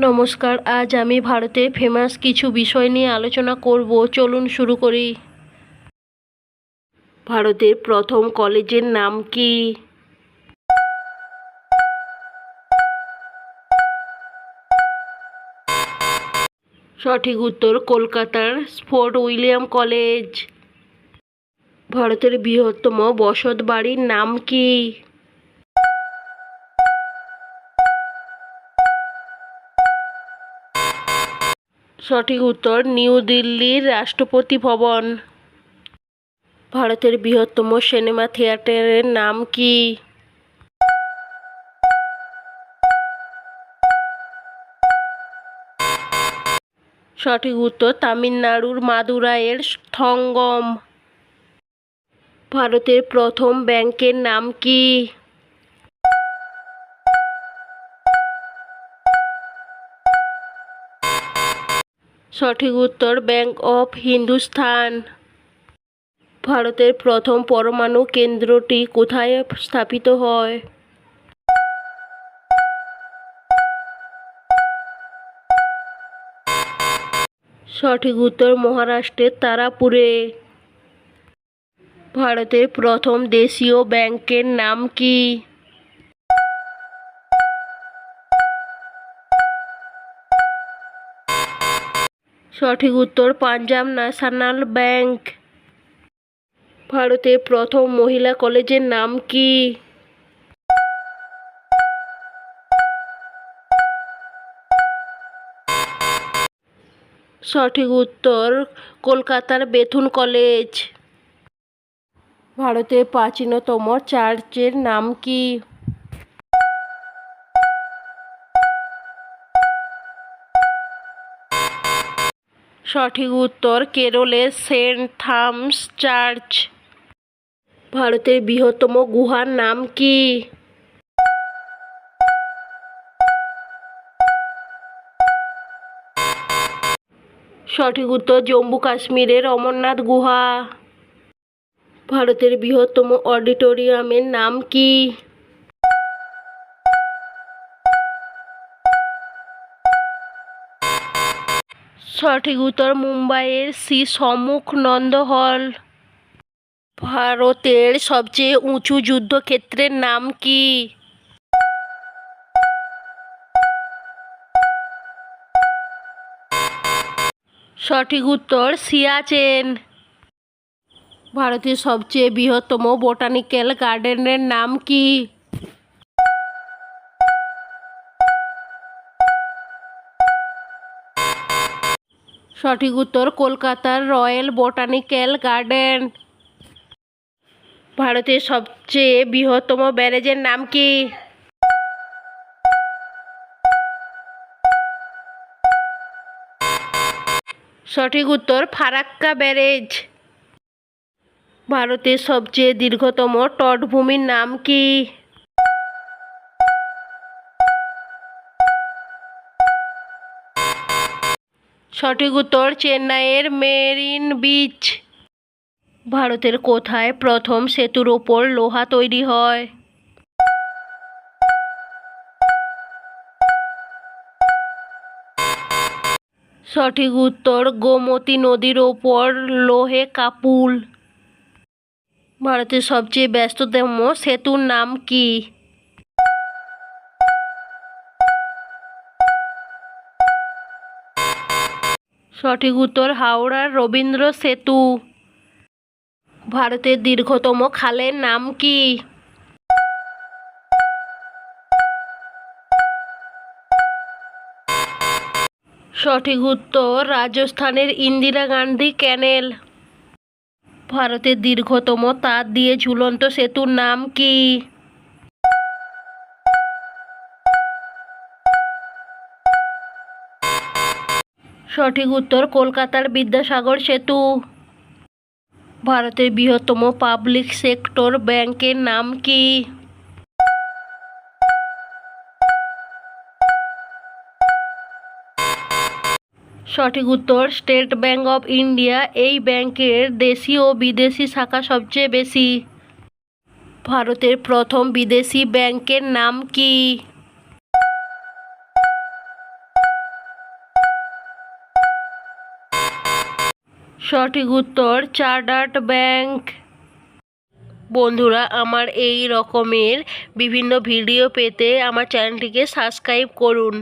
নমস্কার, আজ আমি ভারতের ফেমাস কিছু বিষয় নিয়ে আলোচনা করব। চলুন শুরু করি। ভারতের প্রথম কলেজের নাম কি? সঠিক উত্তর, কলকাতার ফোর্ট উইলিয়াম কলেজ। ভারতের বৃহত্তম বসত বাড়ির নাম কি? সঠিক উত্তর, নিউ দিল্লির রাষ্ট্রপতি ভবন। ভারতের বৃহত্তম সিনেমা থিয়েটারের নাম কি? সঠিক উত্তর, তামিলনাড়ুর মাদুরাইয়ের থঙ্গম। ভারতের প্রথম ব্যাংকের নাম কি? সঠিক উত্তর ব্যাংক অফ হিন্দুস্থান ভারতের প্রথম পরমাণু কেন্দ্রটি কোথায় স্থাপিত হয়? সঠিক উত্তর মহারাষ্ট্রের তারাপুরে। ভারতের প্রথম দেশীয় ব্যাংকের নাম কি? সঠিক উত্তর পাঞ্জাব ন্যাশনাল ব্যাংক। ভারতের প্রথম মহিলা কলেজের নাম কি? সঠিক উত্তর, কলকাতার বেথুন কলেজ। ভারতের প্রাচীনতম চার্চের নাম কি? সঠিক উত্তর কেরলের সেন্ট থামস চার্চ। ভারতের বৃহত্তম গুহার নাম কি? সঠিক উত্তর জম্মু কাশ্মীরের অমরনাথ গুহা। ভারতের বৃহত্তম অডিটোরিয়ামের নাম কি? সঠিক উত্তর মুম্বাইয়ের শ্রী সম্মুখ নন্দ হল। ভারতের সবচেয়ে উঁচু যুদ্ধক্ষেত্রের নাম কি? সঠিক উত্তর সিয়াচেন। ভারতের সবচেয়ে বৃহত্তম বোটানিক্যাল গার্ডেনের নাম কি? সঠিক উত্তর, কলকাতার রয়্যাল বোটানিক্যাল গার্ডেন। ভারতের সবচেয়ে বৃহত্তম ব্যারেজের নাম কি? সঠিক উত্তর, ফারাক্কা ব্যারেজ। ভারতের সবচেয়ে দীর্ঘতম তটভূমির নাম কি? সঠিক উত্তর চেন্নাইয়ের মেরিন বিচ। ভারতের কোথায় প্রথম সেতুর ওপর লোহা তৈরি হয়? সঠিক উত্তর, গোমতী নদীর ওপর লোহে কাপুল। ভারতের সবচেয়ে ব্যস্ততম সেতুর নাম কি? সঠিক উত্তর হাওড়ার রবীন্দ্র সেতু। ভারতের দীর্ঘতম খালের নাম কি? সঠিক উত্তর রাজস্থানের ইন্দিরা গান্ধী ক্যানেল। ভারতের দীর্ঘতম তার দিয়ে ঝুলন্ত সেতুর নাম কি? সঠিক উত্তর কলকাতার বিদ্যাসাগর সেতু। ভারতের বৃহত্তম পাবলিক সেক্টর ব্যাংকের নাম কি? সঠিক উত্তর, স্টেট ব্যাংক অফ ইন্ডিয়া, এই ব্যাংকের দেশি ও বিদেশি শাখা সবচেয়ে বেশি। ভারতের প্রথম বিদেশি ব্যাংকের নাম কি? সঠিক উত্তর চার্টার্ড ব্যাংক। বন্ধুরা, আমার এই রকমের বিভিন্ন ভিডিও পেতে আমার চ্যানেলটিকে সাবস্ক্রাইব করুন।